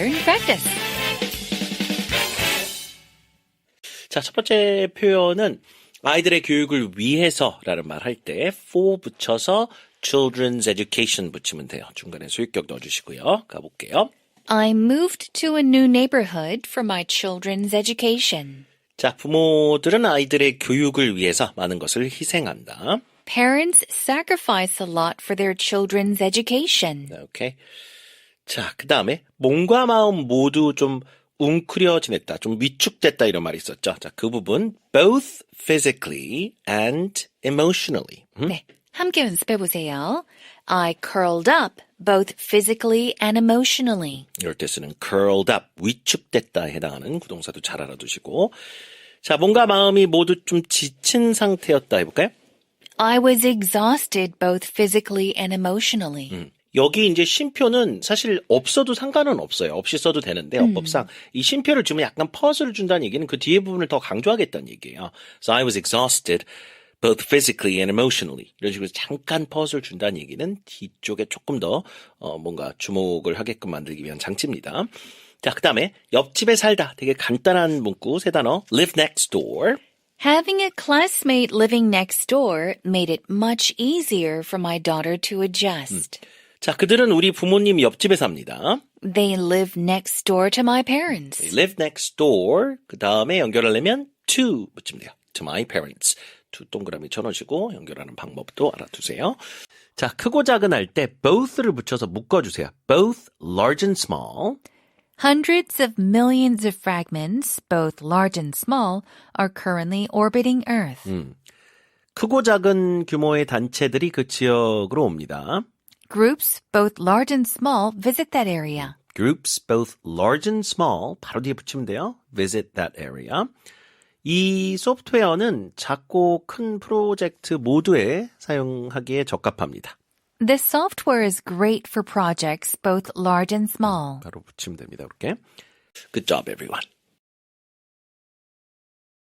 pattern practice. 자, 첫 번째 표현은 아이들의 교육을 위해서라는 말 할 때 for 붙여서 children's education 붙이면 돼요. 중간에 소유격 넣어주시고요. 가볼게요. I moved to a new neighborhood for my children's education. 자, 부모들은 아이들의 교육을 위해서 많은 것을 희생한다. Parents sacrifice a lot for their children's education. 오케이. 자, 그 다음에 몸과 마음 모두 좀 웅크려 지냈다, 좀 위축됐다 이런 말이 있었죠. 자, 그 부분 both physically and emotionally. 음? 네, 함께 연습해 보세요. I curled up both physically and emotionally. 이럴 때 쓰는 curled up, 위축됐다에 해당하는 구동사도 잘 알아두시고. 자, 몸과 마음이 모두 좀 지친 상태였다 해볼까요? I was exhausted both physically and emotionally. 여기 이제 쉼표는 사실 없어도 상관은 없어요. 없이 써도 되는데 어법상 이 쉼표를 주면 약간 퍼즐을 준다는 얘기는 그 뒤에 부분을 더 강조하겠다는 얘기예요. So I was exhausted both physically and emotionally. 이런 식으로 잠깐 퍼즐 준다는 얘기는 뒤쪽에 조금 더 어, 뭔가 주목을 하게끔 만들기 위한 장치입니다. 자, 그 다음에 옆집에 살다. 되게 간단한 문구 세 단어. live next door. Having a classmate living next door made it much easier for my daughter to adjust. 자, 그들은 우리 부모님 옆집에 삽니다. They live next door to my parents. live next door. 그 다음에 연결하려면 to 붙이면 돼요. to my parents. to 동그라미 쳐놓으시고 연결하는 방법도 알아두세요. 자, 크고 작은 할 때 both를 붙여서 묶어주세요. both large and small. Hundreds of millions of fragments, both large and small, are currently orbiting Earth. 크고 작은 규모의 단체들이 그 지역으로 옵니다. Groups, both large and small, visit that area. groups both large and small 바로 뒤에 붙이면 돼요. visit that area. 이 소프트웨어는 작고 큰 프로젝트 모두에 사용하기에 적합합니다. This software is great for projects both large and small. 바로 붙이면 됩니다. 이렇게. Good job, everyone.